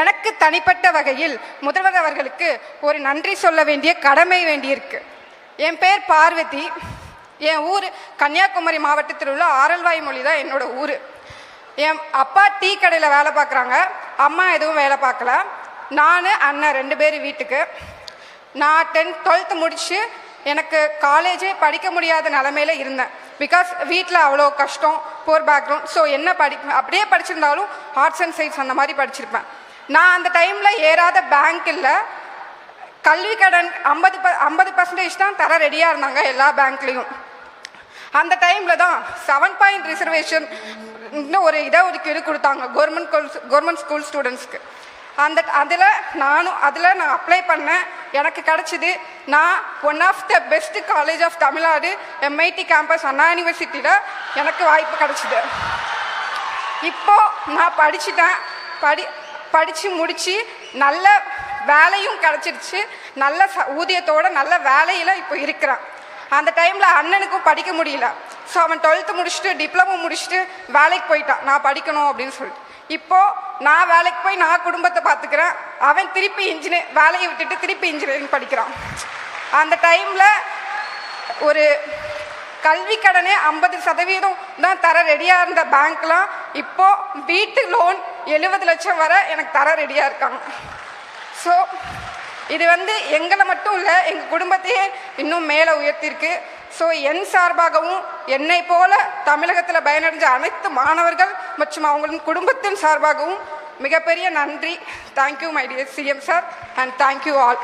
எனக்கு தனிப்பட்ட வகையில் முதல்வர் அவர்களுக்கு ஒரு நன்றி சொல்ல வேண்டிய கடமை வேண்டியிருக்கு. என் பேர் பார்வதி. என் ஊர் கன்னியாகுமரி மாவட்டத்தில் உள்ள ஆரல்வாய் மொழி தான் என்னோட ஊர். என் அப்பா டீ கடையில் வேலை பார்க்குறாங்க. அம்மா எதுவும் வேலை பார்க்கல. நான் அண்ணன் ரெண்டு பேர் வீட்டுக்கு. நான் டென்த் டுவெல்த்து முடித்து எனக்கு காலேஜே படிக்க முடியாத நிலமையில இருந்தேன். பிகாஸ் வீட்டில் அவ்வளோ கஷ்டம் போர் பேக்ரவுண்ட் ஸோ என்ன படி அப்படியே படிச்சிருந்தாலும் ஆர்ட்ஸ் அண்ட் சயின்ஸ் அந்த மாதிரி படிச்சிருப்பேன். நான் அந்த டைமில் ஏறாத பேங்க் இல்லை. கல்வி கடன் ஐம்பது ப ஐம்பது பர்சன்டேஜ் தான் தர ரெடியாக இருந்தாங்க எல்லா பேங்க்லேயும் அந்த டைமில் தான் செவன் பாயிண்ட் ரிசர்வேஷன் ஒரு இதை ஒதுக்கீடு கொடுத்தாங்க கவர்மெண்ட் கவர்மெண்ட் ஸ்கூல் ஸ்டூடெண்ட்ஸ்க்கு அந்த அதில் நானும் அதில் நான் அப்ளை பண்ணேன். எனக்கு கிடச்சிது நான் one of the best college of Tamil Nadu MIT campus Anna யூனிவர்சிட்டியில் எனக்கு வாய்ப்பு கிடச்சிது. இப்போது நான் படிச்சுட்டேன். படி படித்து முடித்து நல்ல வேலையும் கிடச்சிருச்சு. நல்ல ச ஊதியத்தோட நல்ல வேலையில் இப்போ இருக்கிறான். அந்த டைமில் அண்ணனுக்கும் படிக்க முடியல. ஸோ அவன் டுவெல்த்து முடிச்சுட்டு டிப்ளமோ முடிச்சுட்டு வேலைக்கு போயிட்டான். நான் படிக்கணும் அப்படின்னு சொல்லிட்டு. இப்போது நான் வேலைக்கு போய் நான் குடும்பத்தை பார்த்துக்கிறேன். அவன் திருப்பி இன்ஜினியர் வேலையை விட்டுட்டு திருப்பி இன்ஜினியரிங் படிக்கிறான். அந்த டைமில் ஒரு கல்வி கடனே ஐம்பது சதவீதம் தான் தர ரெடியாக இருந்த பேங்க்லாம் இப்போ வீட்டு லோன் எழுபது லட்சம் வரை எனக்கு தர ரெடியாக இருக்காங்க. ஸோ இது வந்து எங்களை மட்டும் இல்லை எங்கள் குடும்பத்தையே இன்னும் மேலே உயர்த்திருக்கு. ஸோ என் சார்பாகவும் என்னை போல தமிழகத்தில் பயனடைஞ்ச அனைத்து மாணவர்கள் மற்றும் அவங்களின் குடும்பத்தின் சார்பாகவும் மிகப்பெரிய நன்றி. Thank you my dear CM sir and thank you all